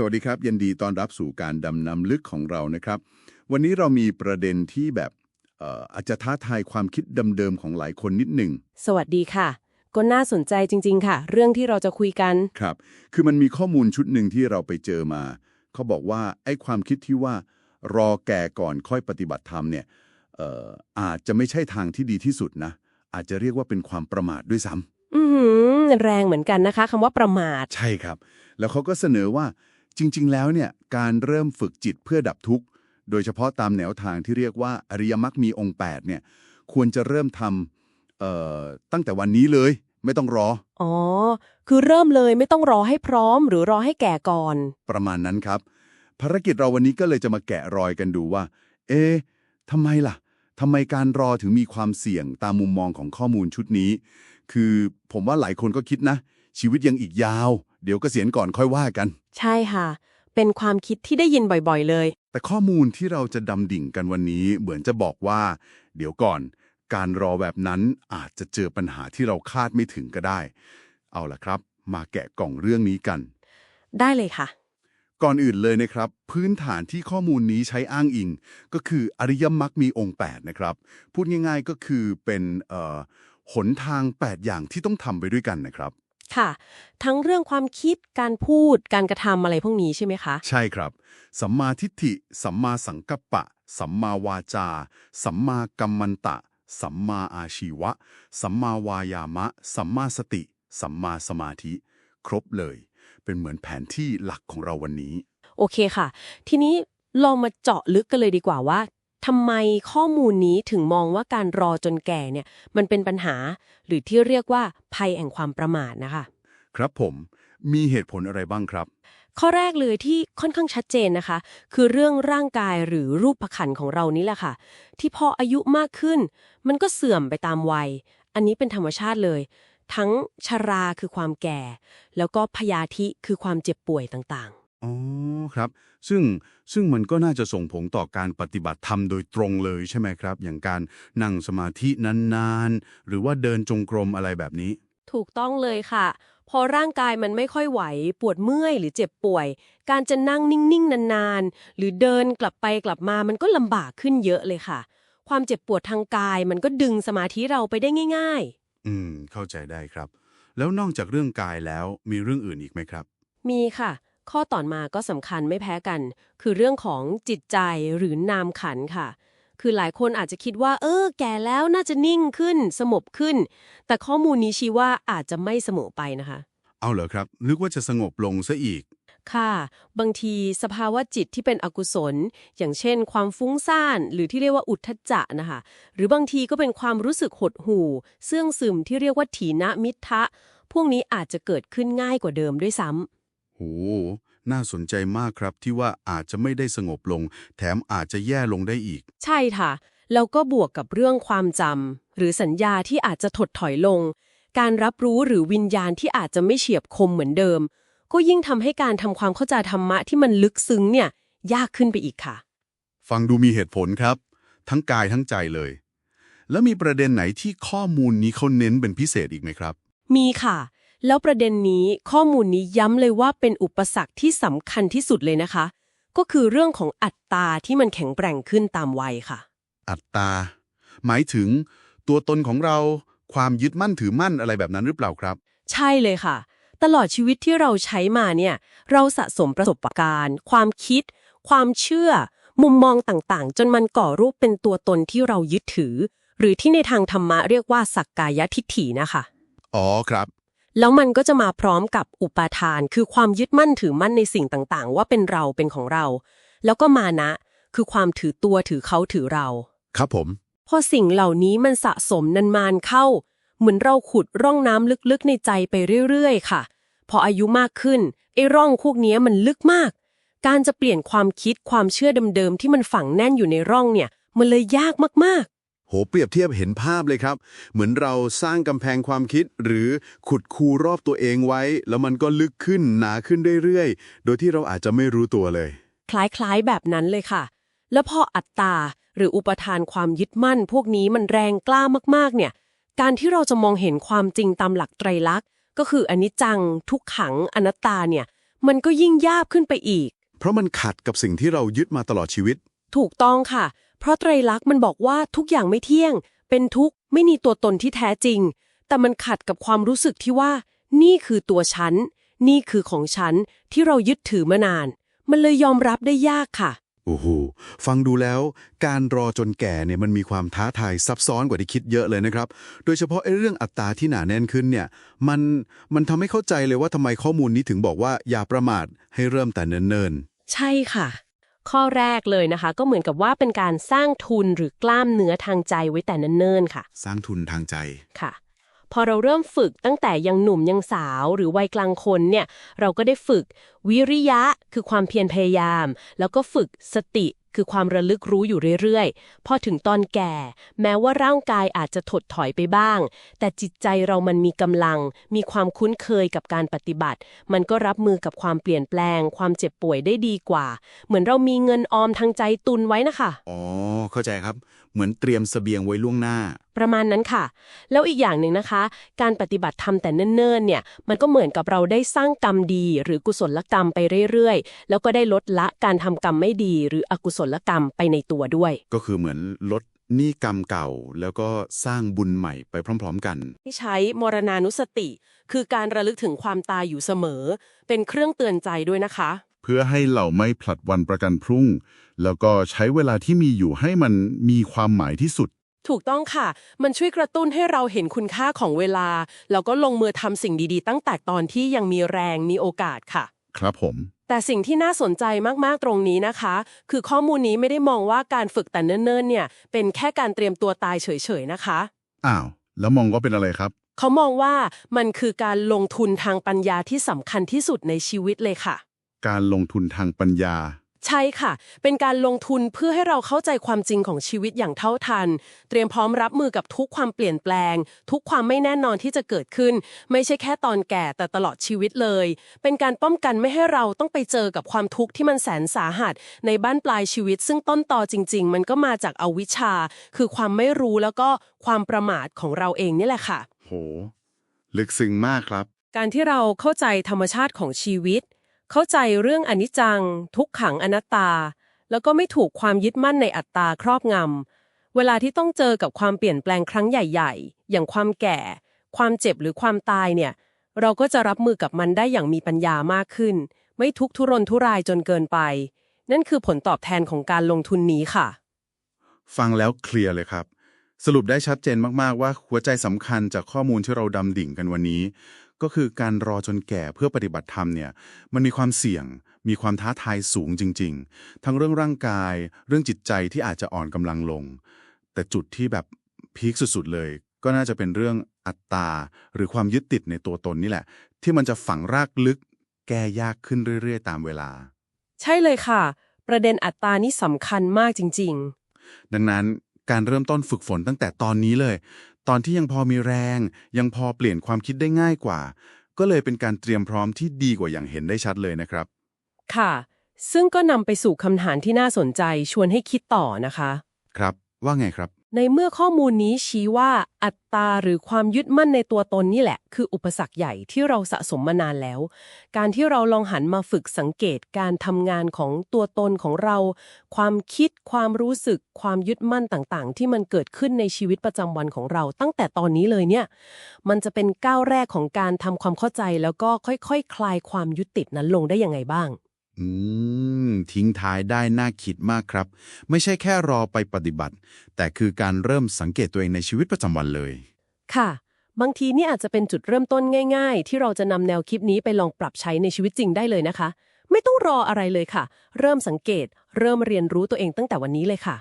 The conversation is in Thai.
สวัสดีครับยินดีต้อนรับสู่การดำน้ำลึกของเรานะครับ วันนี้เรามีประเด็นที่แบบเอ่ออาจจะท้าทายความคิดเดิมๆของหลายคนนิดหนึ่งสวัสดีค่ะ ก็น่าสนใจจริง ๆ ค่ะ เรื่องที่เราจะคุยกัน ครับ คือมันมีข้อมูลชุดหนึ่งที่เราไปเจอมา เขาบอกว่าไอ้ความคิดที่ว่ารอแก่ก่อนค่อยปฏิบัติธรรมเนี่ยเอ่ออาจจะไม่ใช่ทางที่ดีที่สุดนะ อาจจะเรียกว่าเป็นความประมาทด้วยซ้ำ อือหือแรงเหมือนกันนะคะคำว่าประมาท ใช่ครับ แล้วเขาก็เสนอว่า จริง ๆ แล้วเนี่ยการเริ่มฝึกจิตเพื่อดับทุกข์ โดยเฉพาะตามแนวทางที่เรียกว่าอริยมรรคมีองค์8เนี่ยควรจะเริ่มทำเอ่อตั้งแต่วันนี้เลย ไม่ต้องรอ อ๋อ คือเริ่มเลยไม่ต้องรอให้พร้อม หรือรอให้แก่ก่อน ประมาณนั้นครับ ภารกิจเราวันนี้ก็เลยจะมาแกะรอยกันดูว่า เอ๊ะทำไมล่ะทำไมการรอถึงมีความเสี่ยงตามมุมมองของข้อมูลชุดนี้ คือผมว่าหลายคนก็คิดนะ ชีวิตยังอีกยาว เดี๋ยวกเกษียณก่อนค่อยว่ากัน ใช่ค่ะ เป็นความคิดที่ได้ยินบ่อยๆเลย แต่ข้อมูลที่เราจะดำดิ่งกันวันนี้เหมือนจะบอกว่า เดี๋ยวก่อน การรอแบบนั้นอาจจะเจอปัญหาที่เราคาดไม่ถึงก็ได้ เอาล่ะครับ มาแกะกล่องเรื่องนี้กัน ได้เลยค่ะ ก่อนอื่นเลยนะครับ พื้นฐานที่ข้อมูลนี้ใช้อ้างอิง ก็คืออริยมรรคมีองค์ 8 นะครับ พูดง่ายๆก็คือเป็นเอ่อหนทาง 8 อย่างที่ต้องทำไปด้วยกันนะครับ ค่ะ ทั้งเรื่องความคิดการพูดการกระทำอะไรพวกนี้ใช่ไหมคะ ใช่ครับ สัมมาทิฏฐิ สัมมาสังกัปปะ สัมมาวาจา สัมมากัมมันตะ สัมมาอาชีวะ สัมมาวายามะ สัมมาสติ สัมมาสมาธิ ครบเลย เป็นเหมือนแผนที่หลักของเราวันนี้ โอเคค่ะ ทีนี้ลองมาเจาะลึกกันเลยดีกว่าว่า ทำไมข้อมูลนี้ถึงมองว่าการรอจนแก่เนี่ยมันเป็นปัญหา หรือที่เรียกว่าภัยแห่งความประมาทนะคะ ครับผมมีเหตุผลอะไรบ้างครับ ข้อแรกเลยที่ค่อนข้างชัดเจนนะคะ คือเรื่องร่างกายหรือรูปพรรณของเรานี่แหละค่ะ ที่พออายุมากขึ้น มันก็เสื่อมไปตามวัย อันนี้เป็นธรรมชาติเลย ทั้งชราคือความแก่ แล้วก็พยาธิคือความเจ็บป่วยต่าง อ๋อครับ ซึ่งซึ่งมันก็น่าจะส่งผลต่อการปฏิบัติธรรมโดยตรงเลยใช่ไหมครับ อย่างการนั่งสมาธินานๆ หรือว่าเดินจงกรมอะไรแบบนี้ๆถูกต้องเลยค่ะ พอร่างกายมันไม่ค่อยไหว ปวดเมื่อยหรือเจ็บป่วย การจะนั่งนิ่งๆ นานๆ หรือเดินกลับไปกลับมามันก็ลำบากขึ้นเยอะเลยค่ะ ความเจ็บปวดทางกายมันก็ดึงสมาธิเราไปได้ง่ายๆอืม เข้าใจได้ครับ แล้วนอกจากเรื่องกายแล้วมีเรื่องอื่นอีกไหมครับมีค่ะ ข้อต่อมาก็สำคัญไม่แพ้กัน คือเรื่องของจิตใจหรือนามขันธ์ค่ะ คือหลายคนอาจจะคิดว่า เออ แก่แล้วน่าจะนิ่งขึ้น สงบขึ้น แต่ข้อมูลนี้ชี้ว่าอาจจะไม่เสมอไปนะคะ เอาเหรอครับ นึกว่าจะสงบลงซะอีก ค่ะ บางทีสภาวะจิตที่เป็นอกุศล อย่างเช่น ความฟุ้งซ่าน หรือที่เรียกว่าอุทธัจจะนะคะ หรือบางทีก็เป็นความรู้สึกหดหู่เสื่องซึมที่เรียกว่าถีนมิทะพวกนี้อาจจะเกิดขึ้นง่ายกว่าเดิมด้วยซ้ำ โห น่าสนใจมากครับที่ว่าอาจจะไม่ได้สงบลง แถมอาจจะแย่ลงได้อีก ใช่ค่ะ แล้วก็บวกกับเรื่องความจำหรือสัญญาที่อาจจะถดถอยลง การรับรู้หรือวิญญาณที่อาจจะไม่เฉียบคมเหมือนเดิม ก็ยิ่งทำให้การทำความเข้าใจธรรมะที่มันลึกซึ้งเนี่ย ยากขึ้นไปอีกค่ะ ฟังดูมีเหตุผลครับ ทั้งกายทั้งใจเลย แล้วมีประเด็นไหนที่ข้อมูลนี้เขาเน้นเป็นพิเศษอีกไหมครับ มีค่ะ แล้วประเด็นนี้ข้อมูลนี้ย้ำเลยว่าเป็นอุปสรรคที่สำคัญที่สุดเลยนะคะ ก็คือเรื่องของอัตตาที่มันแข็งแกร่งขึ้นตามวัยค่ะ อัตตาหมายถึง ตัวตนของเราความยึดมั่นถือมั่นอะไรแบบนั้นหรือเปล่าครับ ใช่เลยค่ะ ตลอดชีวิตที่เราใช้มาเนี่ย เราสะสมประสบการณ์ ความคิด ความเชื่อ มุมมองต่างๆ จนมันก่อรูปเป็นตัวตนที่เรายึดถือ หรือที่ในทางธรรมะเรียกว่าสักกายทิฏฐินะคะ อ๋อครับ แล้วมันก็จะมาพร้อมกับอุปาทาน คือความยึดมั่นถือมั่นในสิ่งต่างๆ ว่าเป็นเราเป็นของเรา แล้วก็มานะ คือความถือตัวถือเขาถือเรา ครับผม พอสิ่งเหล่านี้มันสะสมนานๆเข้า เหมือนเราขุดร่องน้ำลึกๆ ในใจไปเรื่อยๆ ค่ะ พออายุมากขึ้นไอ้ร่องพวกนี้มันลึกมาก การจะเปลี่ยนความคิดความเชื่อเดิมๆที่มันฝังแน่นอยู่ในร่องเนี่ย มันเลยยากมาก โหเปรียบเทียบเห็นภาพเลยครับ เหมือนเราสร้างกำแพงความคิดหรือขุดคูรอบตัวเองไว้ แล้วมันก็ลึกขึ้นหนาขึ้นเรื่อยๆ โดยที่เราอาจจะไม่รู้ตัวเลยๆคล้ายๆแบบนั้นเลยค่ะ แล้วพออัตตาหรืออุปทานความยึดมั่น พวกนี้มันแรงกล้ามากๆ เนี่ย การที่เราจะมองเห็นความจริงตามหลักไตรลักษณ์ก็คืออนิจจังทุกขังอนัตตาเนี่ย มันก็ยิ่งยากขึ้นไปอีก เพราะมันขัดกับสิ่งที่เรายึดมาตลอดชีวิต ถูกต้องค่ะ เพราะไตรลักษณ์มันบอกว่าทุกอย่างไม่เที่ยง เป็นทุกข์ไม่มีตัวตนที่แท้จริง แต่มันขัดกับความรู้สึกที่ว่า นี่คือตัวฉัน นี่คือของฉันที่เรายึดถือมานาน มันเลยยอมรับได้ยากค่ะโอ้โหฟังดูแล้วการรอจนแก่เนี่ยมันมีความท้าทายซับซ้อนกว่าที่คิดเยอะเลยนะครับ โดยเฉพาะไอ้เรื่องอัตราที่หนาแน่นขึ้นเนี่ยมันมันทำให้เข้าใจเลยว่าทำไมข้อมูลนี้ถึงบอกว่าอย่าประมาทให้เริ่มแต่เนิ่นใช่ค่ะ ข้อแรกเลยนะคะ ก็เหมือนกับว่าเป็นการสร้างทุนหรือกล้ามเนื้อทางใจไว้แต่เนิ่นๆค่ะๆสร้างทุนทางใจค่ะ พอเราเริ่มฝึกตั้งแต่ยังหนุ่มยังสาวหรือวัยกลางคนเนี่ย เราก็ได้ฝึกวิริยะคือความเพียรพยายาม แล้วก็ฝึกสติคือความระลึกรู้อยู่เรื่อยๆ พอถึงตอนแก่ แม้ว่าร่างกายอาจจะถดถอยไปบ้าง แต่จิตใจเรามันมีกำลัง มีความคุ้นเคยกับการปฏิบัติ มันก็รับมือกับความเปลี่ยนแปลง ความเจ็บป่วยได้ดีกว่า เหมือนเรามีเงินออมทางใจตุนไว้นะคะ อ๋อ เข้าใจครับ เหมือนเตรียมเสบียงไว้ล่วงหน้า ประมาณนั้นค่ะ แล้วอีกอย่างหนึ่งนะคะ การปฏิบัติธรรมแต่เนิ่นๆเนี่ย มันก็เหมือนกับเราได้สร้างกรรมดี หรือกุศลกรรมไปเรื่อยๆ แล้วก็ได้ลดละการทำกรรมไม่ดี หรืออกุศลกรรมไปในตัวด้วย ก็คือเหมือนลดหนี้กรรมเก่าแล้วก็สร้างบุญใหม่ไปพร้อม ๆ กัน ที่ใช้มรณานุสติ คือการระลึกถึงความตายอยู่เสมอ เป็นเครื่องเตือนใจด้วยนะคะเพื่อให้เราไม่ผลัดวันประกันพรุ่ง แล้วก็ใช้เวลาที่มีอยู่ให้มันมีความหมายที่สุด ถูกต้องค่ะ มันช่วยกระตุ้นให้เราเห็นคุณค่าของเวลา แล้วก็ลงมือทำสิ่งดีๆ ตั้งแต่ตอนที่ยังมีแรงมีโอกาสค่ะ ครับผม แต่สิ่งที่น่าสนใจมากๆตรงนี้นะคะ คือข้อมูลนี้ไม่ได้มองว่าการฝึกแต่เนิ่นๆเนี่ย เป็นแค่การเตรียมตัวตายเฉยๆนะคะอ้าว แล้วมองก็เป็นอะไรครับ เขามองว่ามันคือการลงทุนทางปัญญาที่สำคัญที่สุดในชีวิตเลยค่ะ การลงทุนทางปัญญา ใช่ค่ะ เป็นการลงทุนเพื่อให้เราเข้าใจความจริงของชีวิตอย่างเท่าทัน เตรียมพร้อมรับมือกับทุกความเปลี่ยนแปลง ทุกความไม่แน่นอนที่จะเกิดขึ้น ไม่ใช่แค่ตอนแก่แต่ตลอดชีวิตเลย เป็นการป้องกันไม่ให้เราต้องไปเจอกับความทุกข์ที่มันแสนสาหัส ในบ้านปลายชีวิต ซึ่งต้นตอจริง ๆ มันก็มาจากอวิชชา คือความไม่รู้แล้วก็ความประมาทของเราเองนี่แหละค่ะ โห ลึกซึ้งมากครับ การที่เราเข้าใจธรรมชาติของชีวิต เข้าใจเรื่องอนิจจัง ทุกขังอนัตตา แล้วก็ไม่ถูกความยึดมั่นในอัตตาครอบงำ เวลาที่ต้องเจอกับความเปลี่ยนแปลงครั้งใหญ่ๆ อย่างความแก่ ความเจ็บหรือความตายเนี่ย เราก็จะรับมือกับมันได้อย่างมีปัญญามากขึ้น ไม่ทุกทุรนทุรายจนเกินไป นั่นคือผลตอบแทนของการลงทุนนี้ค่ะ ฟังแล้วเคลียร์เลยครับ สรุปได้ชัดเจนมากๆว่าหัวใจสำคัญจากข้อมูลที่เราดำดิ่งกันวันนี้ ก็คือการรอจนแก่เพื่อปฏิบัติธรรมเนี่ยมันมีความเสี่ยง มีความท้าทายสูงจริง ๆ ทั้งเรื่องร่างกาย เรื่องจิตใจที่อาจจะอ่อนกำลังลง แต่จุดที่แบบพีคสุดๆเลย ก็น่าจะเป็นเรื่องอัตตา หรือความยึดติดในตัวตนนี่แหละ ที่มันจะฝังรากลึก แก้ยากขึ้นเรื่อยๆ ตามเวลา ใช่เลยค่ะ ประเด็นอัตตานี่สำคัญมากจริง ๆ ดังนั้นการเริ่มต้นฝึกฝนตั้งแต่ตอนนี้เลย ตอนที่ยังพอมีแรง ยังพอเปลี่ยนความคิดได้ง่ายกว่า ก็เลยเป็นการเตรียมพร้อมที่ดีกว่าอย่างเห็นได้ชัดเลยนะครับ ค่ะ ซึ่งก็นำไปสู่คำถามที่น่าสนใจชวนให้คิดต่อนะคะ ครับว่าไงครับ ในเมื่อข้อมูลนี้ชี้ว่าอัตตาหรือความยึดมั่นในตัวตนนี่แหละ คืออุปสรรคใหญ่ที่เราสะสมมานานแล้ว การที่เราลองหันมาฝึกสังเกตการทำงานของตัวตนของเรา ความคิดความรู้สึก ความยึดมั่นต่างๆ ที่มันเกิดขึ้นในชีวิตประจำวันของเรา ตั้งแต่ตอนนี้เลยเนี่ย มันจะเป็นก้าวแรกของการทำความเข้าใจแล้วก็ค่อยๆคคลายความยึดติดนั้นลงได้ยังไงบ้าง อืม ทิ้งท้ายได้น่าคิดมากครับ ไม่ใช่แค่รอไปปฏิบัติ แต่คือการเริ่มสังเกตตัวเองในชีวิตประจำวันเลย ค่ะ บางทีนี่อาจจะเป็นจุดเริ่มต้นง่าย ๆ ที่เราจะนำแนวคิดนี้ไปลองปรับใช้ในชีวิตจริงได้เลยนะคะ ไม่ต้องรออะไรเลยค่ะ เริ่มสังเกต เริ่มเรียนรู้ตัวเองตั้งแต่วันนี้เลยค่ะ